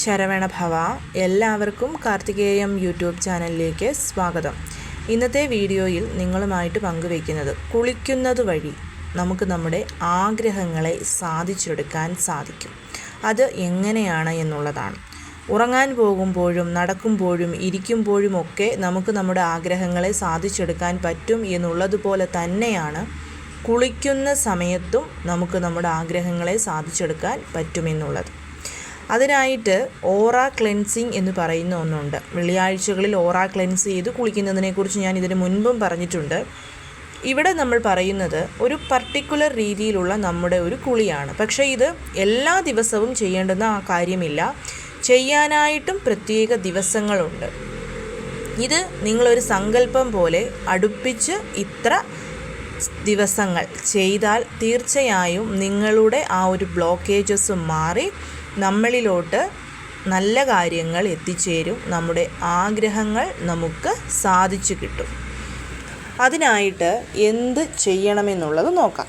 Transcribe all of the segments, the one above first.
ശരവണ ഭവ. എല്ലാവർക്കും കാർത്തികേയം യൂട്യൂബ് ചാനലിലേക്ക് സ്വാഗതം. ഇന്നത്തെ വീഡിയോയിൽ നിങ്ങളുമായിട്ട് പങ്കുവയ്ക്കുന്നത് കുളിക്കുന്നത് വഴി നമുക്ക് നമ്മുടെ ആഗ്രഹങ്ങളെ സാധിച്ചെടുക്കാൻ സാധിക്കും. അത് എങ്ങനെയാണ് എന്നുള്ളതാണ്. ഉറങ്ങാൻ പോകുമ്പോഴും നടക്കുമ്പോഴും ഇരിക്കുമ്പോഴും ഒക്കെ നമുക്ക് നമ്മുടെ ആഗ്രഹങ്ങളെ സാധിച്ചെടുക്കാൻ പറ്റും എന്നുള്ളതുപോലെ തന്നെയാണ് കുളിക്കുന്ന സമയത്തും നമുക്ക് നമ്മുടെ ആഗ്രഹങ്ങളെ സാധിച്ചെടുക്കാൻ പറ്റുമെന്നുള്ളത്. അതിനായിട്ട് ഓറ ക്ലെൻസിങ് എന്ന് പറയുന്ന ഒന്നുണ്ട്. വെള്ളിയാഴ്ചകളിൽ ഓറ ക്ലെൻസ് ചെയ്ത് കുളിക്കുന്നതിനെക്കുറിച്ച് ഞാൻ ഇതിന് മുൻപും പറഞ്ഞിട്ടുണ്ട്. ഇവിടെ നമ്മൾ പറയുന്നത് ഒരു പർട്ടിക്കുലർ രീതിയിലുള്ള നമ്മുടെ ഒരു കുളിയാണ്. പക്ഷേ ഇത് എല്ലാ ദിവസവും ചെയ്യേണ്ടുന്ന ആ കാര്യമില്ല. ചെയ്യാനായിട്ടും പ്രത്യേക ദിവസങ്ങളുണ്ട്. ഇത് നിങ്ങളൊരു സങ്കല്പം പോലെ അടുപ്പിച്ച് ഇത്ര ദിവസങ്ങൾ ചെയ്താൽ തീർച്ചയായും നിങ്ങളുടെ ആ ഒരു ബ്ലോക്കേജസ് മാറി നമ്മളിലോട്ട് നല്ല കാര്യങ്ങൾ എത്തിച്ചേരും. നമ്മുടെ ആഗ്രഹങ്ങൾ നമുക്ക് സാധിച്ചു കിട്ടും. അതിനായിട്ട് എന്ത് ചെയ്യണമെന്നുള്ളത് നോക്കാം.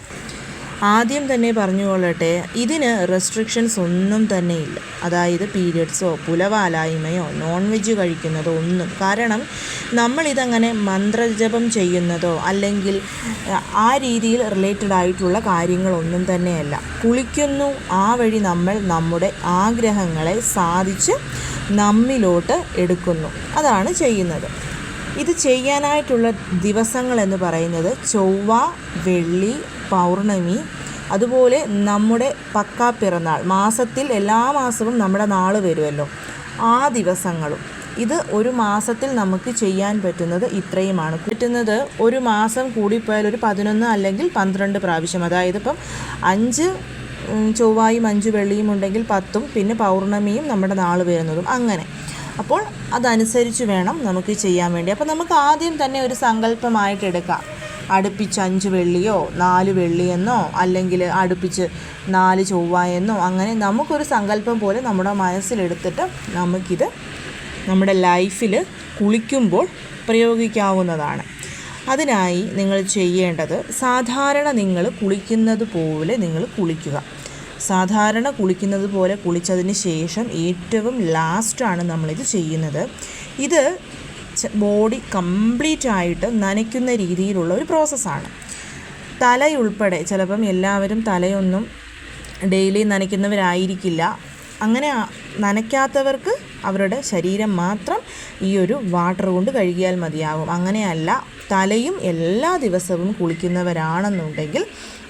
ആദ്യം തന്നെ പറഞ്ഞുകൊള്ളട്ടെ ഇതിന് റെസ്ട്രിക്ഷൻസ് ഒന്നും തന്നെ ഇല്ല. അതായത് പീരിയഡ്സോ പുലവാലായ്മയോ നോൺ വെജ് കഴിക്കുന്നതോ ഒന്നും. കാരണം നമ്മളിതങ്ങനെ മന്ത്രജപം ചെയ്യുന്നതോ അല്ലെങ്കിൽ ആ രീതിയിൽ റിലേറ്റഡ് ആയിട്ടുള്ള കാര്യങ്ങളൊന്നും തന്നെയല്ല. കുളിക്കുന്നു ആ വഴി നമ്മൾ നമ്മുടെ ആഗ്രഹങ്ങളെ സാധിച്ച് നമ്മിലോട്ട് എടുക്കുന്നു. അതാണ് ചെയ്യുന്നത്. ഇത് ചെയ്യാനായിട്ടുള്ള ദിവസങ്ങൾ എന്ന് പറയുന്നത് ചൊവ്വ വെള്ളി പൗർണമി അതുപോലെ നമ്മുടെ പക്കാ പിറന്നാൾ. മാസത്തിൽ എല്ലാ മാസവും നമ്മുടെ നാൾ വരുമല്ലോ. ആ ദിവസങ്ങളും. ഇത് ഒരു മാസത്തിൽ നമുക്ക് ചെയ്യാൻ പറ്റുന്നത് ഇത്രയുമാണ്. പറ്റുന്നത് ഒരു മാസം കൂടിപ്പോയാൽ ഒരു പതിനൊന്ന് അല്ലെങ്കിൽ പന്ത്രണ്ട് പ്രാവശ്യം. അതായത് ഇപ്പം അഞ്ച് ചൊവ്വായും അഞ്ച് വെള്ളിയും ഉണ്ടെങ്കിൽ പത്തും പിന്നെ പൗർണമിയും നമ്മുടെ നാൾ വരുന്നതും. അങ്ങനെ. അപ്പോൾ അതനുസരിച്ച് വേണം നമുക്ക് ചെയ്യാൻ വേണ്ടി. അപ്പോൾ നമുക്ക് ആദ്യം തന്നെ ഒരു സങ്കല്പമായിട്ട് എടുക്കാം. അടുപ്പിച്ച് അഞ്ച് വെള്ളിയോ നാല് വെള്ളിയെന്നോ അല്ലെങ്കിൽ അടുപ്പിച്ച് നാല് ചൊവ്വായെന്നോ അങ്ങനെ നമുക്കൊരു സങ്കല്പം പോലെ നമ്മുടെ മനസ്സിലെടുത്തിട്ട് നമുക്കിത് നമ്മുടെ ലൈഫിൽ കുളിക്കുമ്പോൾ പ്രയോഗിക്കാവുന്നതാണ്. അതിനായി നിങ്ങൾ ചെയ്യേണ്ടത് സാധാരണ നിങ്ങൾ കുളിക്കുന്നത് പോലെ നിങ്ങൾ കുളിക്കുക. സാധാരണ കുളിക്കുന്നത് പോലെ കുളിച്ചതിന് ശേഷം ഏറ്റവും ലാസ്റ്റാണ് നമ്മളിത് ചെയ്യുന്നത്. ഇത് ബോഡി കംപ്ലീറ്റ് ആയിട്ട് നനയ്ക്കുന്ന രീതിയിലുള്ള ഒരു പ്രോസസ്സാണ് തലയുൾപ്പെടെ ചിലപ്പം എല്ലാവരും തലയൊന്നും ഡെയിലി നനയ്ക്കുന്നവരായിരിക്കില്ല. അങ്ങനെ നനയ്ക്കാത്തവർക്ക് അവരുടെ ശരീരം മാത്രം ഈ ഒരു വാട്ടർ കൊണ്ട് കഴുകിയാൽ മതിയാകും അങ്ങനെയല്ല തലയും എല്ലാ ദിവസവും കുളിക്കുന്നവരാണെന്നുണ്ടെങ്കിൽ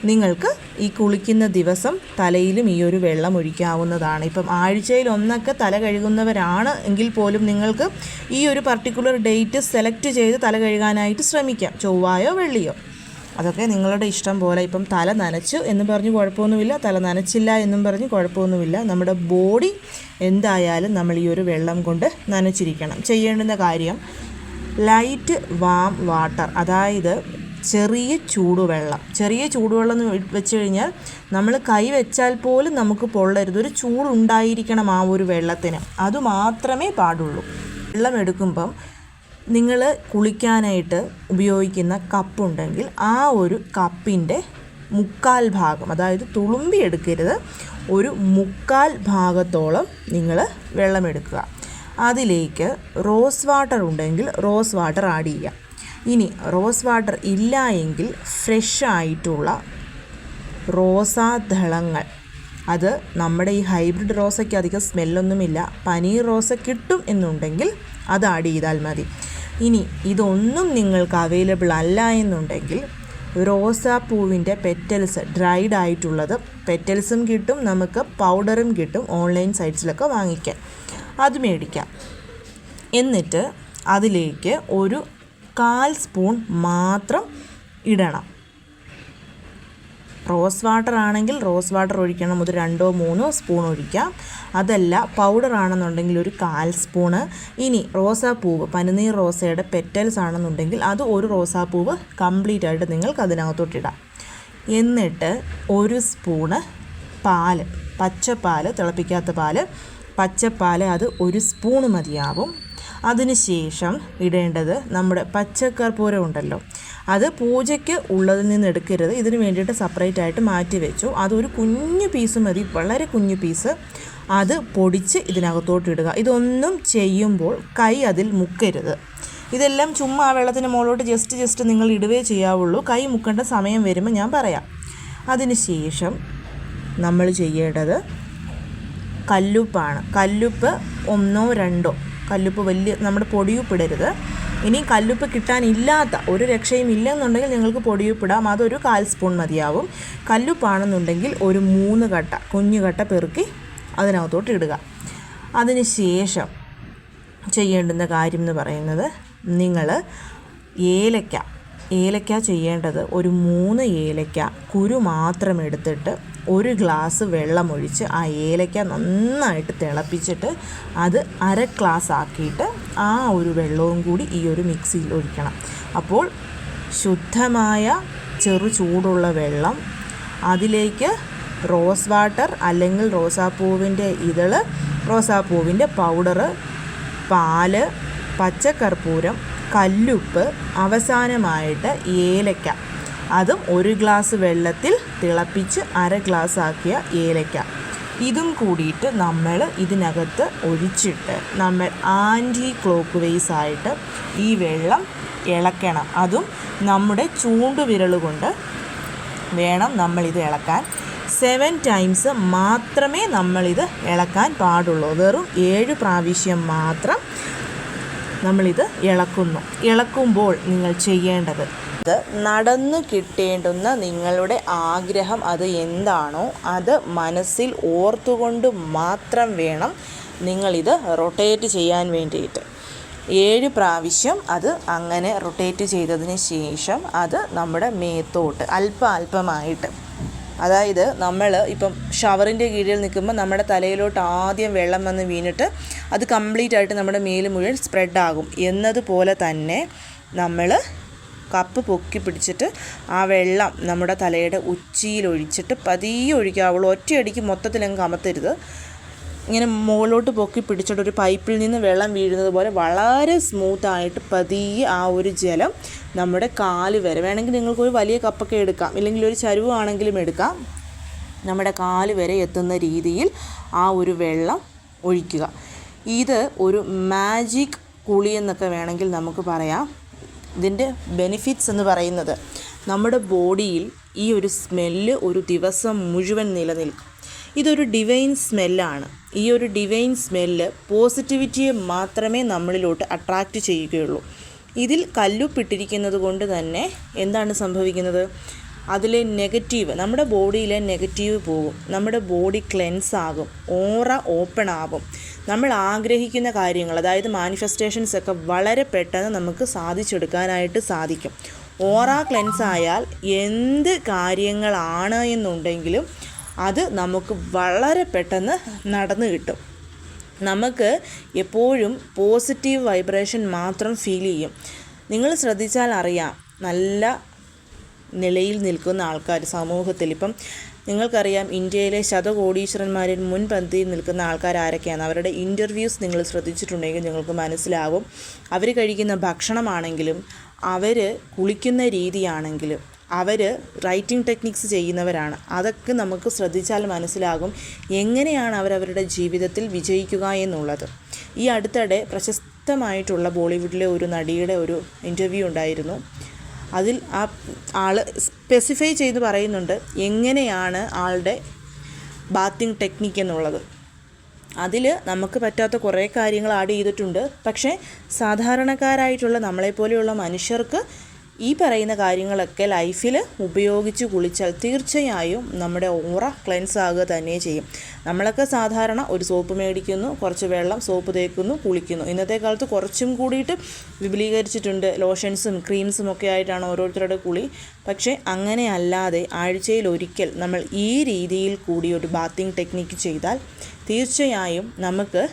നിങ്ങൾക്ക് ഈ കുളിക്കുന്ന ദിവസം തലയിലും ഈ ഒരു വെള്ളം ഒഴിക്കാവുന്നതാണ്. ഇപ്പം ആഴ്ചയിൽ ഒന്നൊക്കെ തല കഴുകുന്നവരാണ് എങ്കിൽ പോലും നിങ്ങൾക്ക് ഈ ഒരു പർട്ടിക്കുലർ ഡേറ്റ് സെലക്ട് ചെയ്ത് തല കഴുകാനായിട്ട് ശ്രമിക്കാം. ചൊവ്വായോ വെള്ളിയോ. അതൊക്കെ നിങ്ങളുടെ ഇഷ്ടം പോലെ ഇപ്പം തല നനച്ചു എന്ന് പറഞ്ഞ് കുഴപ്പമൊന്നുമില്ല തല നനച്ചില്ല എന്നും പറഞ്ഞ് കുഴപ്പമൊന്നുമില്ല. നമ്മുടെ ബോഡി എന്തായാലും നമ്മൾ ഈ ഒരു വെള്ളം കൊണ്ട് നനച്ചിരിക്കണം. ചെയ്യേണ്ടുന്ന കാര്യം ലൈറ്റ് വാം വാട്ടർ. അതായത് ചെറിയ ചൂടുവെള്ളം. ചെറിയ ചൂടുവെള്ളം എന്ന് വെച്ച് കഴിഞ്ഞാൽ നമ്മൾ കൈ വെച്ചാൽ പോലും നമുക്ക് പൊള്ളരുത്. ഒരു ചൂടുണ്ടായിരിക്കണം ആ ഒരു വെള്ളത്തിന്. അതുമാത്രമേ പാടുള്ളൂ. വെള്ളം എടുക്കുമ്പം നിങ്ങൾ കുളിക്കാനായിട്ട് ഉപയോഗിക്കുന്ന കപ്പുണ്ടെങ്കിൽ ആ ഒരു കപ്പിന്റെ മുക്കാൽ ഭാഗം അതായത് തുളുമ്പി എടുക്കരുത്. ഒരു മുക്കാൽ ഭാഗത്തോളം നിങ്ങൾ വെള്ളമെടുക്കുക അതിലേക്ക് റോസ് വാട്ടർ ഉണ്ടെങ്കിൽ റോസ് വാട്ടർ ആഡ് ചെയ്യുക. ഇനി റോസ് വാട്ടർ ഇല്ല എങ്കിൽ ഫ്രഷ് ആയിട്ടുള്ള റോസാദളങ്ങൾ അത് നമ്മുടെ ഈ ഹൈബ്രിഡ് റോസയ്ക്ക് അധികം സ്മെല്ലൊന്നുമില്ല. പനീർ റോസ കിട്ടും എന്നുണ്ടെങ്കിൽ അത് ആഡ് ചെയ്താൽ മതി. ഇനി ഇതൊന്നും നിങ്ങൾക്ക് അവൈലബിൾ അല്ല എന്നുണ്ടെങ്കിൽ റോസാപ്പൂവിന്റെ പെറ്റൽസ് ഡ്രൈഡ് ആയിട്ടുള്ളത് പെറ്റൽസും കിട്ടും നമുക്ക് പൗഡറും കിട്ടും ഓൺലൈൻ സൈറ്റ്സിലൊക്കെ വാങ്ങിക്കാൻ. അത് മേടിക്കാം. എന്നിട്ട് അതിലേക്ക് ഒരു കാൽ സ്പൂൺ മാത്രം ഇടണം. റോസ് വാട്ടർ ആണെങ്കിൽ റോസ് വാട്ടർ ഒഴിക്കണം. ഒരു രണ്ടോ മൂന്നോ സ്പൂൺ ഒഴിക്കാം. അതല്ല പൗഡർ ആണെന്നുണ്ടെങ്കിൽ ഒരു കാൽ സ്പൂണ് ഇനി റോസാപ്പൂവ് പനിനീർ റോസയുടെ പെറ്റൽസ് ആണെന്നുണ്ടെങ്കിൽ അത് ഒരു റോസാപ്പൂവ് കംപ്ലീറ്റ് ആയിട്ട് നിങ്ങൾക്ക് അതിനകത്തോട്ടിടാം എന്നിട്ട് ഒരു സ്പൂണ് പാൽ പച്ചപ്പാൽ തിളപ്പിക്കാത്ത പാൽ. പച്ചപ്പാൽ അത് ഒരു സ്പൂണ് മതിയാവും. അതിനുശേഷം ഇടേണ്ടത് നമ്മുടെ പച്ചക്കർപ്പൂരം ഉണ്ടല്ലോ. അത് പൂജയ്ക്ക് ഉള്ളതിൽ നിന്ന് എടുക്കരുത്. ഇതിന് വേണ്ടിയിട്ട് സെപ്പറേറ്റ് ആയിട്ട് മാറ്റി വെച്ചു. അതൊരു കുഞ്ഞു പീസ് മതി. വളരെ കുഞ്ഞു പീസ് അത് പൊടിച്ച് ഇതിനകത്തോട്ട് ഇടുക. ഇതൊന്നും ചെയ്യുമ്പോൾ കൈ അതിൽ മുക്കരുത്. ഇതെല്ലാം ചുമ്മാ ആ വെള്ളത്തിന് മുകളിലോട്ട് ജസ്റ്റ് ജസ്റ്റ് നിങ്ങൾ ഇടുകയേ ചെയ്യാവുള്ളൂ. കൈ മുക്കേണ്ട സമയം വരുമ്പോൾ ഞാൻ പറയാം. അതിനുശേഷം നമ്മൾ ചെയ്യേണ്ടത് കല്ലുപ്പാണ്. കല്ലുപ്പ് ഒന്നോ രണ്ടോ കല്ലുപ്പ് വലിയ നമ്മുടെ പൊടിയുപ്പിടരുത് ഇനി കല്ലുപ്പ് കിട്ടാനില്ലാത്ത ഒരു രക്ഷയും ഇല്ലെന്നുണ്ടെങ്കിൽ നിങ്ങൾക്ക് പൊടിയുപ്പിടാം അതൊരു കാൽ സ്പൂൺ മതിയാവും. കല്ലുപ്പാണെന്നുണ്ടെങ്കിൽ ഒരു മൂന്ന് കട്ട കുഞ്ഞു കട്ട പെറുക്കി അതിനകത്തോട്ട് ഇടുക. അതിന് ശേഷം ചെയ്യേണ്ടുന്ന കാര്യം എന്ന് പറയുന്നത് നിങ്ങൾ ഏലക്ക ഏലക്ക ചെയ്യേണ്ടത് ഒരു മൂന്ന് ഏലക്ക കുരു മാത്രം എടുത്തിട്ട് ഒരു ഗ്ലാസ് വെള്ളമൊഴിച്ച് ആ ഏലക്ക നന്നായിട്ട് തിളപ്പിച്ചിട്ട് അത് അര ഗ്ലാസ് ആക്കിയിട്ട് ആ ഒരു വെള്ളവും കൂടി ഈ ഒരു മിക്സിയിൽ ഒഴിക്കണം. അപ്പോൾ ശുദ്ധമായ ചെറു ചൂടുള്ള വെള്ളം അതിലേക്ക് റോസ് വാട്ടർ അല്ലെങ്കിൽ റോസാപ്പൂവിന്റെ ഇതൾ റോസാപ്പൂവിന്റെ പൗഡറ് പാൽ പച്ചക്കർപ്പൂരം കല്ലുപ്പ് അവസാനമായിട്ട് ഏലക്ക. അതും ഒരു ഗ്ലാസ് വെള്ളത്തിൽ തിളപ്പിച്ച് അര ഗ്ലാസ് ആക്കിയ ഏലക്ക. ഇതും കൂടിയിട്ട് നമ്മൾ ഇതിനകത്ത് ഒഴിച്ചിട്ട് നമ്മൾ ആന്റി ക്ലോക്ക് വൈസ് ആയിട്ട് ഈ വെള്ളം ഇളക്കണം. അതും നമ്മുടെ ചൂണ്ടുവിരൽ കൊണ്ട് വേണം നമ്മളിത് ഇളക്കാൻ. സെവൻ ടൈംസ് മാത്രമേ നമ്മളിത് ഇളക്കാൻ പാടുള്ളൂ. വെറും ഏഴ് പ്രാവശ്യം മാത്രം നമ്മളിത് ഇളക്കുന്നു. ഇളക്കുമ്പോൾ നിങ്ങൾ ചെയ്യേണ്ടത് ഇത് നടന്നു കിട്ടേണ്ടുന്ന നിങ്ങളുടെ ആഗ്രഹം അത് എന്താണോ അത് മനസ്സിൽ ഓർത്തുകൊണ്ട് മാത്രം വേണം നിങ്ങളിത് റൊട്ടേറ്റ് ചെയ്യാൻ വേണ്ടിയിട്ട്. ഏഴ് പ്രാവശ്യം അത് അങ്ങനെ റൊട്ടേറ്റ് ചെയ്തതിന് ശേഷം അത് നമ്മുടെ മേത്തോട്ട് അല്പ അല്പമായിട്ട് അതായത് നമ്മൾ ഇപ്പം ഷവറിന്റെ കീഴിൽ നിൽക്കുമ്പോൾ നമ്മുടെ തലയിലോട്ട് ആദ്യം വെള്ളം വന്ന് വീണിട്ട് അത് കംപ്ലീറ്റ് ആയിട്ട് നമ്മുടെ മേൽ മുഴുവൻ സ്പ്രെഡ് ആകും. എന്നതുപോലെ തന്നെ നമ്മൾ കപ്പ് പൊക്കി പിടിച്ചിട്ട് ആ വെള്ളം നമ്മുടെ തലയുടെ ഉച്ചിയിൽ ഒഴിച്ചിട്ട് പതിയെ ഒഴിക്കാവുള്ളൂ. ഒറ്റയടിക്ക് മൊത്തത്തിലങ്ങ് കമത്തരുത്. ഇങ്ങനെ മുകളിലോട്ട് പൊക്കി പിടിച്ചിട്ട് ഒരു പൈപ്പിൽ നിന്ന് വെള്ളം വീഴുന്നത് പോലെ വളരെ സ്മൂത്തായിട്ട് പതിയെ ആ ഒരു ജലം നമ്മുടെ കാൽ വരെ. വേണമെങ്കിൽ നിങ്ങൾക്ക് ഒരു വലിയ കപ്പൊക്കെ എടുക്കാം. ഇല്ലെങ്കിൽ ഒരു ചരുവാണെങ്കിലും എടുക്കാം. നമ്മുടെ കാൽ വരെ എത്തുന്ന രീതിയിൽ ആ ഒരു വെള്ളം ഒഴിക്കുക. ഇത് ഒരു മാജിക് കുളി എന്നൊക്കെ വേണമെങ്കിൽ നമുക്ക് പറയാം. ഇതിന്റെ ബെനിഫിറ്റ്സ് എന്ന് പറയുന്നത് നമ്മുടെ ബോഡിയിൽ ഈ ഒരു സ്മെല്ല് ഒരു ദിവസം മുഴുവൻ നിലനിൽക്കും. ഇതൊരു ഡിവൈൻ സ്മെല്ലാണ് ഈ ഒരു ഡിവൈൻ സ്മെല്ല് പോസിറ്റിവിറ്റിയെ മാത്രമേ നമ്മളിലോട്ട് അട്രാക്റ്റ് ചെയ്യുകയുള്ളൂ. ഇതിൽ കല്ലുപ്പിട്ടിരിക്കുന്നത് കൊണ്ട് തന്നെ എന്താണ് സംഭവിക്കുന്നത്? അതിലെ നെഗറ്റീവ് നമ്മുടെ ബോഡിയിലെ നെഗറ്റീവ് പോകും. നമ്മുടെ ബോഡി ക്ലെൻസ് ആകും. ഓറ ഓപ്പൺ ആകും. നമ്മൾ ആഗ്രഹിക്കുന്ന കാര്യങ്ങൾ അതായത് മാനിഫെസ്റ്റേഷൻസ് ഒക്കെ വളരെ പെട്ടെന്ന് നമുക്ക് സാധിച്ചെടുക്കാനായിട്ട് സാധിക്കും. ഓറ ക്ലെൻസ് ആയാൽ എന്ത് കാര്യങ്ങളാണ് എന്നുണ്ടെങ്കിലും അത് നമുക്ക് വളരെ പെട്ടെന്ന് നടന്നു കിട്ടും. നമുക്ക് എപ്പോഴും പോസിറ്റീവ് വൈബ്രേഷൻ മാത്രം ഫീൽ ചെയ്യും. നിങ്ങൾ ശ്രദ്ധിച്ചാൽ അറിയാം നല്ല നിലയിൽ നിൽക്കുന്ന ആൾക്കാർ സമൂഹത്തിൽ ഇപ്പം നിങ്ങൾക്കറിയാം ഇന്ത്യയിലെ ശതകോടീശ്വരന്മാരിൽ മുൻപന്തിയിൽ നിൽക്കുന്ന ആൾക്കാർ ആരൊക്കെയാണ്? അവരുടെ ഇന്റർവ്യൂസ് നിങ്ങൾ ശ്രദ്ധിച്ചിട്ടുണ്ടെങ്കിൽ നിങ്ങൾക്ക് മനസ്സിലാവും. അവർ കഴിക്കുന്ന ഭക്ഷണമാണെങ്കിലും അവർ കുളിക്കുന്ന രീതിയാണെങ്കിലും അവർ റൈറ്റിംഗ് ടെക്നിക്സ് ചെയ്യുന്നവരാണ്. അതൊക്കെ നമുക്ക് ശ്രദ്ധിച്ചാൽ മനസ്സിലാകും എങ്ങനെയാണ് അവരവരുടെ ജീവിതത്തിൽ വിജയിക്കുക എന്നുള്ളത്. ഈ അടുത്തിടെ പ്രശസ്തമായിട്ടുള്ള ബോളിവുഡിലെ ഒരു നടിയുടെ ഒരു ഇന്റർവ്യൂ ഉണ്ടായിരുന്നു. അതിൽ ആ ആൾ സ്പെസിഫൈ ചെയ്ത് പറയുന്നുണ്ട് എങ്ങനെയാണ് ആളുടെ ബാത്തിങ് ടെക്നിക്ക് എന്നുള്ളത്. അതിൽ നമുക്ക് പറ്റാത്ത കുറേ കാര്യങ്ങൾ ആഡ് ചെയ്തിട്ടുണ്ട്. പക്ഷേ സാധാരണക്കാരായിട്ടുള്ള നമ്മളെപ്പോലെയുള്ള മനുഷ്യർക്ക് ഈ പറയുന്ന കാര്യങ്ങളൊക്കെ ലൈഫിൽ ഉപയോഗിച്ച് കുളിച്ചാൽ തീർച്ചയായും നമ്മുടെ ഓറ ക്ലെൻസ് ആകുക തന്നെ ചെയ്യും. നമ്മളൊക്കെ സാധാരണ ഒരു സോപ്പ് മേടിക്കുന്നു കുറച്ച് വെള്ളം സോപ്പ് തേക്കുന്നു കുളിക്കുന്നു. ഇന്നത്തെ കാലത്ത് കുറച്ചും കൂടിയിട്ട് വിപുലീകരിച്ചിട്ടുണ്ട്. ലോഷൻസും ക്രീംസും ഒക്കെ ആയിട്ടാണ് ഓരോരുത്തരുടെ കുളി. പക്ഷേ അങ്ങനെ അല്ലാതെ ആഴ്ചയിൽ ഒരിക്കൽ നമ്മൾ ഈ രീതിയിൽ കൂടി ഒരു ബാത്തിങ് ടെക്നിക്ക് ചെയ്താൽ തീർച്ചയായും നമുക്ക്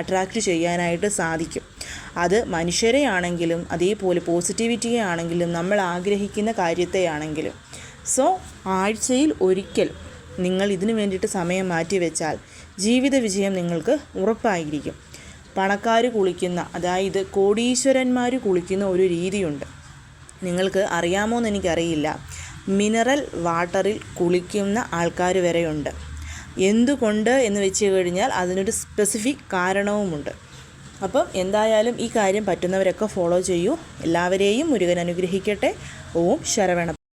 അട്രാക്റ്റ് ചെയ്യാനായിട്ട് സാധിക്കും. അത് മനുഷ്യരെയാണെങ്കിലും അതേപോലെ പോസിറ്റിവിറ്റിയെ ആണെങ്കിലും നമ്മൾ ആഗ്രഹിക്കുന്ന കാര്യത്തെയാണെങ്കിലും. സോ ആഴ്ചയിൽ ഒരിക്കൽ നിങ്ങൾ ഇതിനു വേണ്ടിയിട്ട് സമയം മാറ്റി വെച്ചാൽ ജീവിത വിജയം നിങ്ങൾക്ക് ഉറപ്പായിരിക്കും. പണക്കാർ കുളിക്കുന്ന അതായത് കോടീശ്വരന്മാർ കുളിക്കുന്ന ഒരു രീതിയുണ്ട്. നിങ്ങൾക്ക് അറിയാമോ എന്ന് എനിക്കറിയില്ല. മിനറൽ വാട്ടറിൽ കുളിക്കുന്ന ആൾക്കാർ വരെയുണ്ട്. എന്തുകൊണ്ട് എന്ന് വെച്ച് കഴിഞ്ഞാൽ അതിനൊരു സ്പെസിഫിക് കാരണവുമുണ്ട്. അപ്പം എന്തായാലും ഈ കാര്യം പറ്റുന്നവരൊക്കെ ഫോളോ ചെയ്യൂ. എല്ലാവരെയും മുരുകൻ അനുഗ്രഹിക്കട്ടെ. ഓം ശരവണ